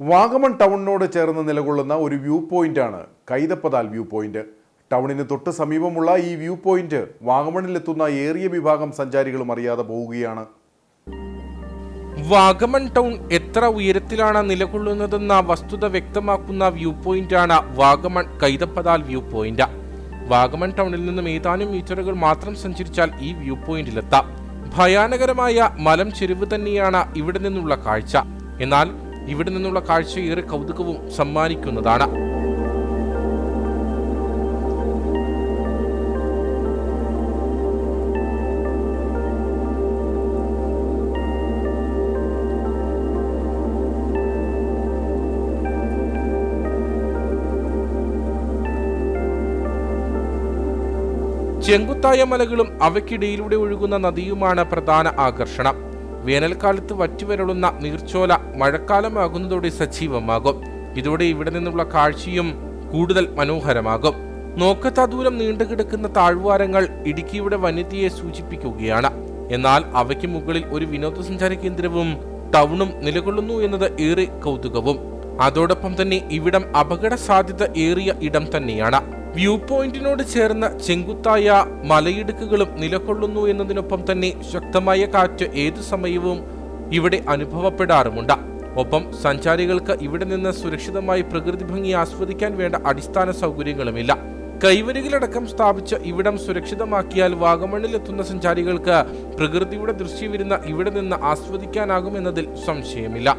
വാഗമൺ ടൗണിനോട് ചേർന്ന് നിലകൊള്ളുന്ന ഒരു വ്യൂ പോയിന്റാണ് കൈതപ്പതാൽ വ്യൂ പോയിന്റ്. ടൗണിന് തൊട്ട് സമീപമുള്ള ഈ വ്യൂ പോയിന്റ് വാഗമണിലെത്തുന്ന ഏറിയ വിഭാഗം സഞ്ചാരികളും അറിയാതെ പോവുകയാണ്. വാഗമൺ ടൗൺ എത്ര ഉയരത്തിലാണ് നിലകൊള്ളുന്നതെന്ന വസ്തുത വ്യക്തമാക്കുന്ന വ്യൂ പോയിന്റാണ് വാഗമൺ കൈതപ്പതാൽ വ്യൂ പോയിന്റ്. വാഗമൺ ടൗണിൽ നിന്നും ഏതാനും മീറ്ററുകൾ മാത്രം സഞ്ചരിച്ചാൽ ഈ വ്യൂ പോയിന്റിലെത്താം. ഭയാനകരമായ മലം ചെരുവ് തന്നെയാണ് ഇവിടെ നിന്നുള്ള കാഴ്ച. എന്നാൽ ഇവിടെ നിന്നുള്ള കാഴ്ച ഏറെ കൗതുകവും സമ്മാനിക്കുന്നതാണ്. ചെങ്കുത്തായ മലകളും അവയ്ക്കിടയിലൂടെ ഒഴുകുന്ന നദിയുമാണ് പ്രധാന ആകർഷണം. വേനൽക്കാലത്ത് വറ്റിവരളുന്ന നീർച്ചോല മഴക്കാലമാകുന്നതോടെ സജീവമാകും. ഇതോടെ ഇവിടെ നിന്നുള്ള കാഴ്ചയും കൂടുതൽ മനോഹരമാകും. നോക്കത്താ ദൂരം നീണ്ടുകിടക്കുന്ന താഴ്വാരങ്ങൾ ഇടുക്കിയുടെ വന്യതയെ സൂചിപ്പിക്കുകയാണ്. എന്നാൽ അവയ്ക്ക് മുകളിൽ ഒരു വിനോദസഞ്ചാര കേന്ദ്രവും ടൗണും നിലകൊള്ളുന്നു എന്നത് ഏറെ കൗതുകവും. അതോടൊപ്പം തന്നെ ഇവിടം അപകട സാധ്യത ഏറിയ ഇടം തന്നെയാണ്. വ്യൂ പോയിന്റിനോട് ചേർന്ന ചെങ്കുത്തായ മലയിടുക്കുകളും നിലകൊള്ളുന്നു എന്നതിനൊപ്പം തന്നെ ശക്തമായ കാറ്റ് ഏതു സമയവും ഇവിടെ അനുഭവപ്പെടാറുമുണ്ട്. ഒപ്പം സഞ്ചാരികൾക്ക് ഇവിടെ നിന്ന് സുരക്ഷിതമായി പ്രകൃതി ഭംഗി ആസ്വദിക്കാൻ വേണ്ട അടിസ്ഥാന സൗകര്യങ്ങളുമില്ല. കൈവരികളടക്കം സ്ഥാപിച്ച് ഇവിടം സുരക്ഷിതമാക്കിയാൽ വാഗമണ്ണിലെത്തുന്ന സഞ്ചാരികൾക്ക് പ്രകൃതിയുടെ ദൃശ്യവിരുന്ന ഇവിടെ നിന്ന് ആസ്വദിക്കാനാകുമെന്നതിൽ സംശയമില്ല.